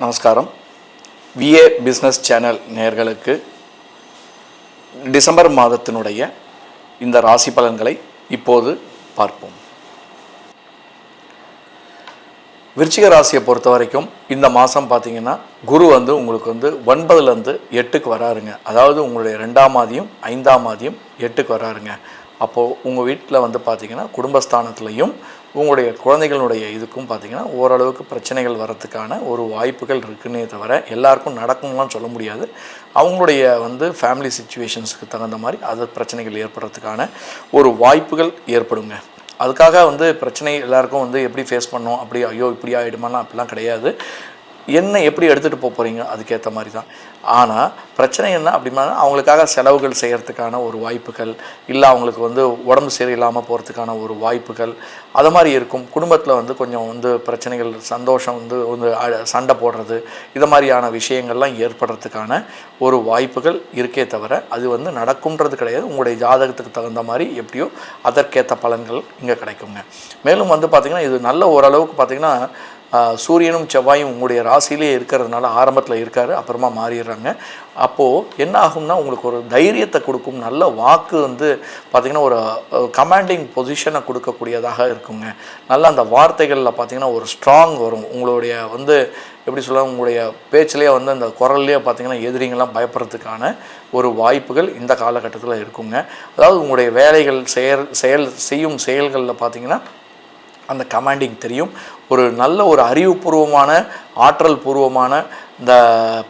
நமஸ்காரம். VA business channel நேர்களுக்கு December மாதத்தினுடைய இந்த ராசி பலன்களை இப்போது பார்ப்போம். விருச்சிக ராசியை பொறுத்த வரைக்கும் இந்த மாதம் பார்த்தீங்கன்னா குரு வந்து உங்களுக்கு வந்து ஒன்பதுலேருந்து எட்டுக்கு வராருங்க. அதாவது உங்களுடைய ரெண்டாம் மாதியும் ஐந்தாம் மாதியும் எட்டுக்கு வராருங்க. அப்போது உங்கள் வீட்டில் வந்து பார்த்தீங்கன்னா குடும்பஸ்தானத்துலேயும் உங்களுடைய குழந்தைகளுடைய இதுக்கும் பார்த்தீங்கன்னா ஓரளவுக்கு பிரச்சனைகள் வரத்துக்கான ஒரு வாய்ப்புகள் இருக்குன்னே தவிர எல்லாருக்கும் நடக்கும்லாம் சொல்ல முடியாது. அவங்களுடைய வந்து ஃபேமிலி சுச்சுவேஷன்ஸுக்கு தகுந்த மாதிரி அது பிரச்சனைகள் ஏற்படுறதுக்கான ஒரு வாய்ப்புகள் ஏற்படுங்க. அதுக்காக வந்து பிரச்சனை எல்லாருக்கும் வந்து எப்படி ஃபேஸ் பண்ணோம் அப்படி ஐயோ இப்படி ஆகிடுமான்னு அப்படிலாம் கிடையாது. என்ன எப்படி எடுத்துகிட்டு போக போகிறீங்க அதுக்கேற்ற மாதிரி தான் ஆனால் பிரச்சனை என்ன அப்படின்னா அவங்களுக்காக செலவுகள் செய்கிறதுக்கான ஒரு வாய்ப்புகள் இல்லை அவங்களுக்கு வந்து உடம்பு சரியில்லாமல் போகிறதுக்கான ஒரு வாய்ப்புகள் அது மாதிரி இருக்கும். குடும்பத்தில் வந்து கொஞ்சம் வந்து பிரச்சனைகள் சந்தோஷம் வந்து வந்து அ- சண்டை போடுறது இது மாதிரியான விஷயங்கள்லாம் ஏற்படுறதுக்கான ஒரு வாய்ப்புகள் இருக்கே தவிர அது வந்து நடக்கும்ன்றது கிடையாது. உங்களுடைய ஜாதகத்துக்கு தகுந்த மாதிரி எப்படியோ அதற்கேற்ற பலன்கள் இங்கே கிடைக்குங்க. மேலும் வந்து பார்த்திங்கன்னா இது நல்ல ஓரளவுக்கு பார்த்திங்கன்னா சூரியனும் செவ்வாயும் உங்களுடைய ராசியிலே இருக்கிறதுனால ஆரம்பத்தில் இருக்காரு அப்புறமா மாறிடுறாங்க. அப்போது என்ன ஆகும்னா உங்களுக்கு ஒரு தைரியத்தை கொடுக்கும் நல்ல வாக்கு வந்து பார்த்திங்கன்னா ஒரு கமாண்டிங் பொசிஷனை கொடுக்கக்கூடியதாக இருக்குங்க. நல்ல அந்த வார்த்தைகளில் பார்த்திங்கன்னா ஒரு ஸ்ட்ராங் வரும். உங்களுடைய வந்து எப்படி சொல்ல உங்களுடைய பேச்சிலே வந்து அந்த குரல்லையே பார்த்தீங்கன்னா எதிரிங்கெல்லாம் பயப்படுறதுக்கான ஒரு வாய்ப்புகள் இந்த காலகட்டத்தில் இருக்குங்க. அதாவது உங்களுடைய வேலைகள் செயல் செயல் செய்யும் செயல்களில் பார்த்தீங்கன்னா அந்த கமாண்டிங் தெரியும். ஒரு நல்ல ஒரு அறிவுபூர்வமான ஆற்றல் பூர்வமான இந்த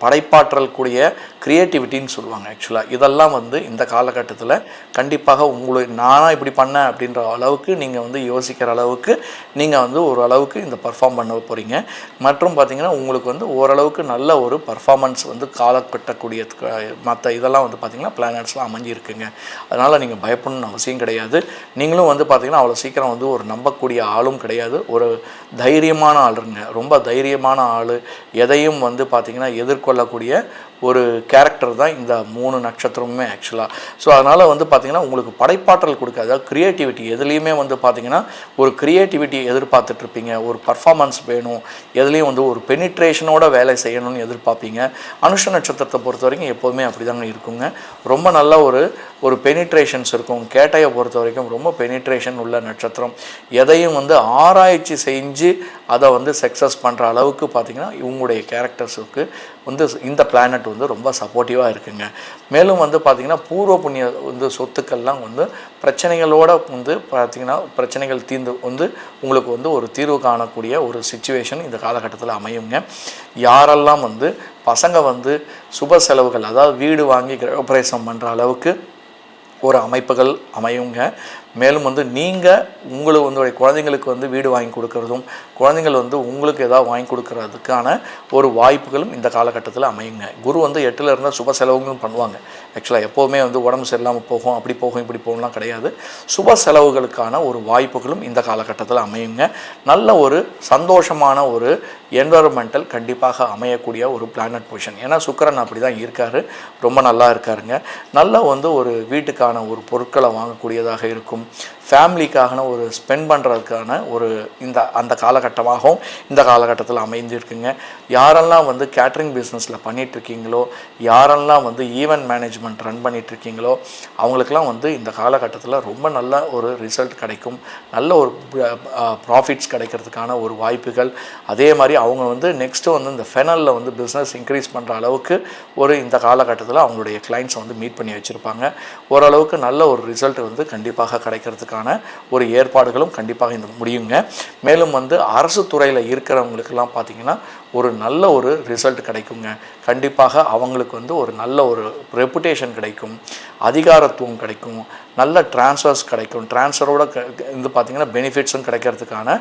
படைப்பாற்றல் கூடிய க்ரியேட்டிவிட்டின்னு சொல்லுவாங்க ஆக்சுவலாக இதெல்லாம் வந்து இந்த காலகட்டத்தில் கண்டிப்பாக உங்களுக்கு நானாக இப்படி பண்ணேன் அப்படின்ற அளவுக்கு நீங்கள் வந்து யோசிக்கிற அளவுக்கு நீங்கள் வந்து ஒரு அளவுக்கு இந்த பர்ஃபார்ம் பண்ண போகிறீங்க மற்றும் பார்த்தீங்கன்னா உங்களுக்கு வந்து ஓரளவுக்கு நல்ல ஒரு பர்ஃபார்மன்ஸ் வந்து காலக்கட்டக்கூடிய மற்ற இதெல்லாம் வந்து பார்த்திங்கன்னா பிளானட்ஸ்லாம் அமைஞ்சிருக்குங்க. அதனால் நீங்கள் பயப்படணும்னு அவசியம் கிடையாது. நீங்களும் வந்து பார்த்திங்கன்னா அவ்வளோ சீக்கிரம் வந்து ஒரு நம்பக்கூடிய ஆளும் கிடையாது. ஒரு தைரியமான ஆளுங்க. ரொம்ப தைரியமான ஆள். எதையும் வந்து பார்த்திங்கன்னா எதிர்கொள்ளக்கூடிய ஒரு கேரக்டர் தான் இந்த மூணு நட்சத்திரமுமே ஆக்சுவலாக ஸோ அதனால் வந்து பார்த்திங்கன்னா உங்களுக்கு படைப்பாற்றல் கொடுக்காது. அதாவது க்ரியேட்டிவிட்டி எதுலேயுமே வந்து பார்த்திங்கன்னா ஒரு க்ரியேட்டிவிட்டி எதிர்பார்த்துட்ருப்பீங்க. ஒரு பர்ஃபார்மன்ஸ் வேணும். எதுலேயும் வந்து ஒரு பெனிட்ரேஷனோட வேலை செய்யணும்னு எதிர்பார்ப்பீங்க. அனுஷ நட்சத்திரத்தை பொறுத்த வரைக்கும் எப்போதுமே அப்படி தாங்க இருக்குங்க. ரொம்ப நல்ல ஒரு ஒரு பெனிட்ரேஷன்ஸ் இருக்கும். கேட்டையை பொறுத்த வரைக்கும் ரொம்ப பெனிட்ரேஷன் உள்ள நட்சத்திரம். எதையும் வந்து ஆராய்ச்சி செஞ்சு அதை வந்து சக்ஸஸ் பண்ணுற அளவுக்கு பார்த்திங்கன்னா இவங்களுடைய கேரக்டர்ஸுக்கு வந்து இந்த பிளானட் வந்து ரொம்ப சப்போர்ட்டிவாக இருக்குங்க. மேலும் வந்து பார்த்திங்கன்னா பூர்வ புண்ணிய வந்து சொத்துக்கள்லாம் வந்து பிரச்சனைகளோட வந்து பார்த்திங்கன்னா பிரச்சனைகள் தீர்ந்து வந்து உங்களுக்கு வந்து ஒரு தீர்வு காணக்கூடிய ஒரு சுச்சுவேஷன் இந்த காலகட்டத்தில் அமையுங்க. யாரெல்லாம் வந்து பசங்க வந்து சுப செலவுகள் அதாவது வீடு வாங்கி கிரகப்பிரவேசம் பண்ணுற அளவுக்கு ஒரு அமைப்புகள் அமையுங்க. மேலும் வந்து நீங்கள் உங்களை வந்து குழந்தைங்களுக்கு வந்து வீடு வாங்கி கொடுக்கறதும் குழந்தைங்கள் வந்து உங்களுக்கு ஏதாவது வாங்கி கொடுக்கறதுக்கான ஒரு வாய்ப்புகளும் இந்த காலகட்டத்தில் அமையுங்க. குரு வந்து எட்டில் இருந்தால் சுப செலவுகளும் பண்ணுவாங்க. ஆக்சுவலாக எப்போவுமே வந்து உடம்பு சரியில்லாமல் போகும் அப்படி போகும் இப்படி போகலாம் கிடையாது. சுப செலவுகளுக்கான ஒரு வாய்ப்புகளும் இந்த காலகட்டத்தில் அமையுங்க. நல்ல ஒரு சந்தோஷமான ஒரு என்வரன்மெண்டல் கண்டிப்பாக அமையக்கூடிய ஒரு பிளானட் பொசிஷன் ஏன்னா சுக்கரன் அப்படி தான் இருக்கார். ரொம்ப நல்லா இருக்காருங்க. நல்ல வந்து ஒரு வீட்டுக்கான ஒரு பொருட்களை வாங்கக்கூடியதாக இருக்கும். ஃபேமிலிக்கான ஒரு ஸ்பெண்ட் பண்ணுறதுக்கான ஒரு இந்த அந்த காலகட்டமாகவும் இந்த காலகட்டத்தில் அமைந்திருக்குங்க. யாரெல்லாம் வந்து கேட்ரிங் பிஸ்னஸில் பண்ணிகிட்ருக்கீங்களோ யாரெல்லாம் வந்து ஈவெண்ட் மேனேஜ்மெண்ட் ரன் பண்ணிகிட்ருக்கீங்களோ அவங்களுக்கெல்லாம் வந்து இந்த காலகட்டத்தில் ரொம்ப நல்ல ஒரு ரிசல்ட் கிடைக்கும். நல்ல ஒரு ப்ராஃபிட்ஸ் கிடைக்கிறதுக்கான ஒரு வாய்ப்புகள். அதே மாதிரி அவங்க வந்து நெக்ஸ்ட்டு வந்து இந்த ஃபெனலில் வந்து பிஸ்னஸ் இன்க்ரீஸ் பண்ணுற அளவுக்கு ஒரு இந்த காலகட்டத்தில் அவங்களுடைய கிளைண்ட்ஸை வந்து மீட் பண்ணி வச்சுருப்பாங்க. ஓரளவுக்கு நல்ல ஒரு ரிசல்ட் வந்து கண்டிப்பாக கிடைக்கிறதுக்கான ஒரு ஏற்பாடுகளும் கண்டிப்பாக இந்த முடியுங்க. மேலும் வந்து அரசு துறையில் இருக்கிறவங்களுக்கெல்லாம் பார்த்தீங்கன்னா ஒரு நல்ல ஒரு ரிசல்ட் கிடைக்குங்க. கண்டிப்பாக அவங்களுக்கு வந்து ஒரு நல்ல ஒரு ரெப்புடேஷன் கிடைக்கும். அதிகாரத்துவம் கிடைக்கும். நல்ல ட்ரான்ஸ்ஃபர்ஸ் கிடைக்கும். டிரான்ஸ்ஃபரோட வந்து பார்த்திங்கன்னா பெனிஃபிட்ஸும் கிடைக்கிறதுக்கான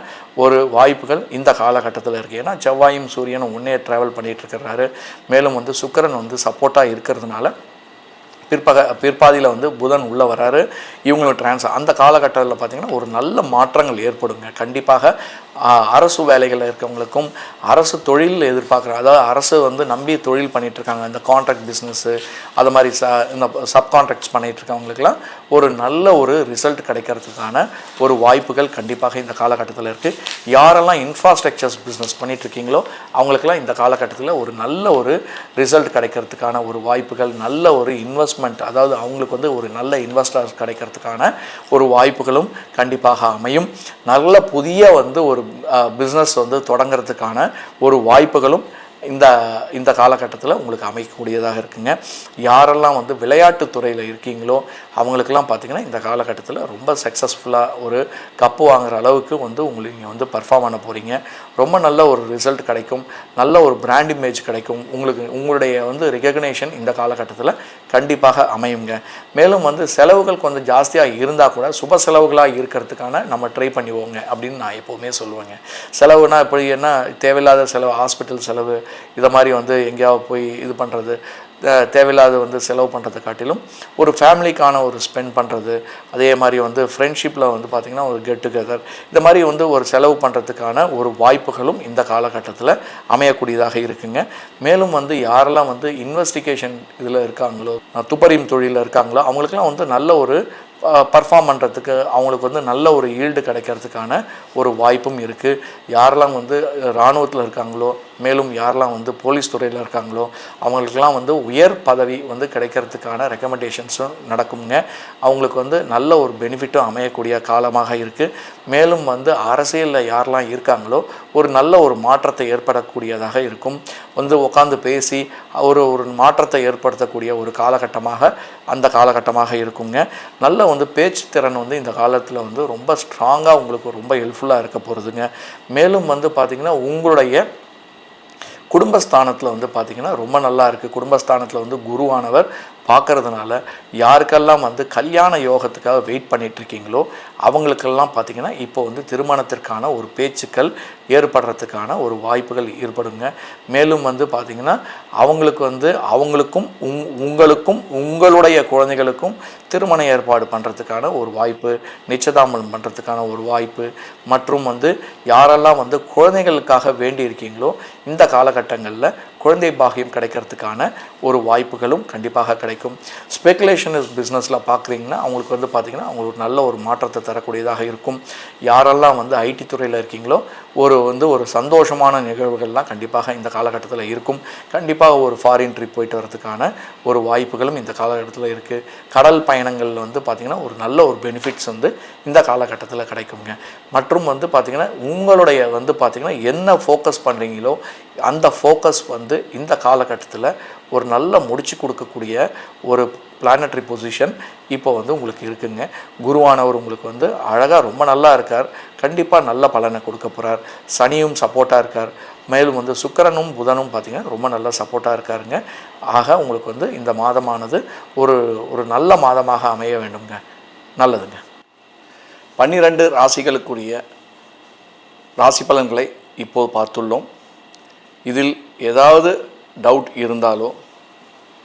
ஒரு வாய்ப்புகள் இந்த காலகட்டத்தில் இருக்குது ஏன்னா செவ்வாயும் சூரியனும் உன்னே ட்ராவல் பண்ணிகிட்டு இருக்கிறாரு. மேலும் வந்து சுக்கரன் வந்து சப்போர்ட்டாக இருக்கிறதுனால பிற்பக பிற்பாதியில் வந்து புதன் உள்ளே வராரு. இவங்களும் ட்ரான்ஸ்ஃபர் அந்த காலகட்டத்தில் பார்த்திங்கன்னா ஒரு நல்ல மாற்றங்கள் ஏற்படுங்க. கண்டிப்பாக அரசு வேலைகளில் இருக்கவங்களுக்கும் அரசு தொழில் எதிர்பார்க்குற அதாவது அரசு வந்து நம்பி தொழில் பண்ணிகிட்ருக்காங்க இருக்காங்க. இந்த கான்ட்ராக்ட் பிஸ்னஸ்ஸு அது மாதிரி ச இந்த சப் கான்ட்ராக்ட்ஸ் பண்ணிகிட்ருக்கவங்களுக்குலாம் ஒரு நல்ல ஒரு ரிசல்ட் கிடைக்கிறதுக்கான ஒரு வாய்ப்புகள் கண்டிப்பாக இந்த காலகட்டத்தில் இருக்குது யாரெல்லாம் இன்ஃப்ராஸ்ட்ரக்சர்ஸ் பிஸ்னஸ் பண்ணிகிட்ருக்கீங்களோ அவங்களுக்கெல்லாம் இந்த காலகட்டத்தில் ஒரு நல்ல ஒரு ரிசல்ட் கிடைக்கிறதுக்கான ஒரு வாய்ப்புகள் நல்ல ஒரு இன்வெஸ்ட்மெண்ட் அதாவது அவங்களுக்கு வந்து ஒரு நல்ல இன்வெஸ்டர்ஸ் கிடைக்கிறதுக்கான ஒரு வாய்ப்புகளும் கண்டிப்பாக அமையும். நல்ல புதிய வந்து ஒரு பிஸ்னஸ் வந்து தொடங்குறதுக்கான ஒரு வாய்ப்புகளும் இந்த இந்த காலகட்டத்தில் உங்களுக்கு அமைக்கக்கூடியதாக இருக்குங்க. யாரெல்லாம் வந்து விளையாட்டு துறையில் இருக்கீங்களோ அவங்களுக்கெல்லாம் பார்த்தீங்கன்னா இந்த காலகட்டத்தில் ரொம்ப சக்ஸஸ்ஃபுல்லாக ஒரு கப்பு வாங்குற அளவுக்கு வந்து உங்களுக்கு நீங்கள் வந்து பர்ஃபார்ம் பண்ண போகிறீங்க ரொம்ப நல்ல ஒரு ரிசல்ட் கிடைக்கும். நல்ல ஒரு பிராண்ட் இமேஜ் கிடைக்கும். உங்களுக்கு உங்களுடைய வந்து ரெகக்னேஷன் இந்த காலகட்டத்தில் கண்டிப்பாக அமையுங்க. மேலும் வந்து செலவுகள் கொஞ்சம் ஜாஸ்தியாக இருந்தால் கூட சுப செலவுகளாக இருக்கிறதுக்கான நம்ம ட்ரை பண்ணிவோங்க அப்படின்னு நான் எப்போவுமே சொல்லுவேங்க. செலவுனா இப்படி என்ன தேவையில்லாத செலவு ஹாஸ்பிட்டல் செலவு இதை மாதிரி வந்து எங்கேயாவது போய் இது பண்ணுறது தேவையில்லாத வந்து செலவு பண்ணுறதை காட்டிலும் ஒரு ஃபேமிலிக்கான ஒரு ஸ்பெண்ட் பண்ணுறது அதே மாதிரி வந்து ஃப்ரெண்ட்ஷிப்பில் வந்து பார்த்திங்கன்னா ஒரு கெட் டுகெதர் இந்த மாதிரி வந்து ஒரு செலவு பண்ணுறதுக்கான ஒரு வாய்ப்புகளும் இந்த காலகட்டத்தில் அமையக்கூடியதாக இருக்குங்க. மேலும் வந்து யாரெல்லாம் வந்து இன்வெஸ்டிகேஷன் இதில் இருக்காங்களோ துப்பறியும் தொழிலில் இருக்காங்களோ அவங்களுக்கெல்லாம் வந்து நல்ல ஒரு பர்ஃபார்ம் பண்ணுறதுக்கு அவங்களுக்கு வந்து நல்ல ஒரு ஈல்டு கிடைக்கிறதுக்கான ஒரு வாய்ப்பும் இருக்குது யாரெல்லாம் வந்து இராணுவத்தில் இருக்காங்களோ மேலும் யாரெல்லாம் வந்து போலீஸ் துறையில் இருக்காங்களோ அவங்களுக்கெல்லாம் வந்து உயர் பதவி வந்து கிடைக்கிறதுக்கான ரெக்கமெண்டேஷன்ஸும் நடக்குங்க அவங்களுக்கு வந்து நல்ல ஒரு பெனிஃபிட்டும் அமையக்கூடிய காலமாக இருக்குது மேலும் வந்து அரசியலில் யாரெல்லாம் இருக்காங்களோ ஒரு நல்ல ஒரு மாற்றத்தை ஏற்படக்கூடியதாக இருக்கும். வந்து உட்காந்து பேசி ஒரு ஒரு மாற்றத்தை ஏற்படுத்தக்கூடிய ஒரு காலகட்டமாக அந்த காலகட்டமாக இருக்குங்க. நல்ல வந்து பேச்சு திறன் வந்து இந்த காலத்தில் வந்து ரொம்ப ஸ்ட்ராங்காக உங்களுக்கு ரொம்ப ஹெல்ப்ஃபுல்லாக இருக்க போகிறதுங்க மேலும் வந்து பார்த்திங்கன்னா உங்களுடைய குடும்பஸ்தானத்தில் வந்து பார்த்திங்கன்னா ரொம்ப நல்லா இருக்குது குடும்பஸ்தானத்தில் வந்து குருவானவர் பார்க்கறதுனால யாருக்கெல்லாம் வந்து கல்யாண யோகத்துக்காக வெயிட் பண்ணிகிட்ருக்கீங்களோ அவங்களுக்கெல்லாம் பார்த்திங்கன்னா இப்போ வந்து திருமணத்திற்கான ஒரு பேச்சுக்கள் ஏற்படுறதுக்கான ஒரு வாய்ப்புகள் ஏற்படுங்க. மேலும் வந்து பார்த்திங்கன்னா அவங்களுக்கு வந்து அவங்களுக்கும் உங் உங்களுக்கும் உங்களுடைய குழந்தைகளுக்கும் திருமண ஏற்பாடு பண்ணுறதுக்கான ஒரு வாய்ப்பு நிச்சயதாமலம் பண்ணுறதுக்கான ஒரு வாய்ப்பு மற்றும் வந்து யாரெல்லாம் வந்து குழந்தைகளுக்காக வேண்டி இருக்கீங்களோ இந்த காலகட்டங்களில் குழந்தை பாகியம் கிடைக்கிறதுக்கான ஒரு வாய்ப்புகளும் கண்டிப்பாக கிடைக்கும். ஸ்பெகுலேஷன் பிஸ்னஸில் பார்க்குறீங்கன்னா அவங்களுக்கு வந்து பார்த்திங்கன்னா அவங்களுக்கு நல்ல ஒரு மாற்றத்தை தரக்கூடியதாக இருக்கும். யாரெல்லாம் வந்து ஐடி துறையில் இருக்கீங்களோ ஒரு வந்து ஒரு சந்தோஷமான நிகழ்வுகள்லாம் கண்டிப்பாக இந்த காலகட்டத்தில் இருக்கும். கண்டிப்பாக ஒரு ஃபாரின் ட்ரிப் போயிட்டு வரதுக்கான ஒரு வாய்ப்புகளும் இந்த காலகட்டத்தில் இருக்குது கடல் பயணங்கள் வந்து பார்த்திங்கன்னா ஒரு நல்ல ஒரு பெனிஃபிட்ஸ் வந்து இந்த காலகட்டத்தில் கிடைக்குங்க. மற்றும் வந்து பார்த்திங்கன்னா உங்களுடைய வந்து பார்த்திங்கன்னா என்ன ஃபோக்கஸ் பண்ணுறீங்களோ அந்த ஃபோக்கஸ் வந்து இந்த காலகட்டத்தில் ஒரு நல்ல முடிச்சு கொடுக்கக்கூடிய ஒரு பிளானட்ரி பொசிஷன் இப்போ வந்து உங்களுக்கு இருக்குங்க. குருவானவர் உங்களுக்கு வந்து அழகாக ரொம்ப நல்லா இருக்கார். கண்டிப்பாக நல்ல பலனை கொடுக்க போகிறார் சனியும் சப்போர்ட்டாக இருக்கார். மேலும் வந்து சுக்கரனும் புதனும் பார்த்திங்கன்னா ரொம்ப நல்லா சப்போர்ட்டாக இருக்காருங்க. ஆக உங்களுக்கு வந்து இந்த மாதமானது ஒரு ஒரு நல்ல மாதமாக அமைய வேண்டுங்க நல்லதுங்க. பன்னிரண்டு ராசிகளுக்குரிய ராசி பலன்களை இப்போது பார்த்துள்ளோம். இதில் ஏதாவது டவுட் இருந்தாலோ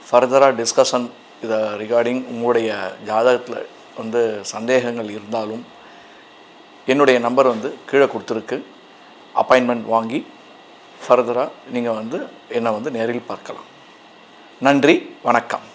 ஃபர்தராக டிஸ்கஷன் இதை ரிகார்டிங் உங்களுடைய ஜாதகத்தில் வந்து சந்தேகங்கள் இருந்தாலும் என்னுடைய நம்பர் வந்து கீழே கொடுத்துருக்கு. அப்பாயின்மெண்ட் வாங்கி ஃபர்தராக நீங்கள் வந்து என்னை வந்து நேரில் பார்க்கலாம். நன்றி வணக்கம்.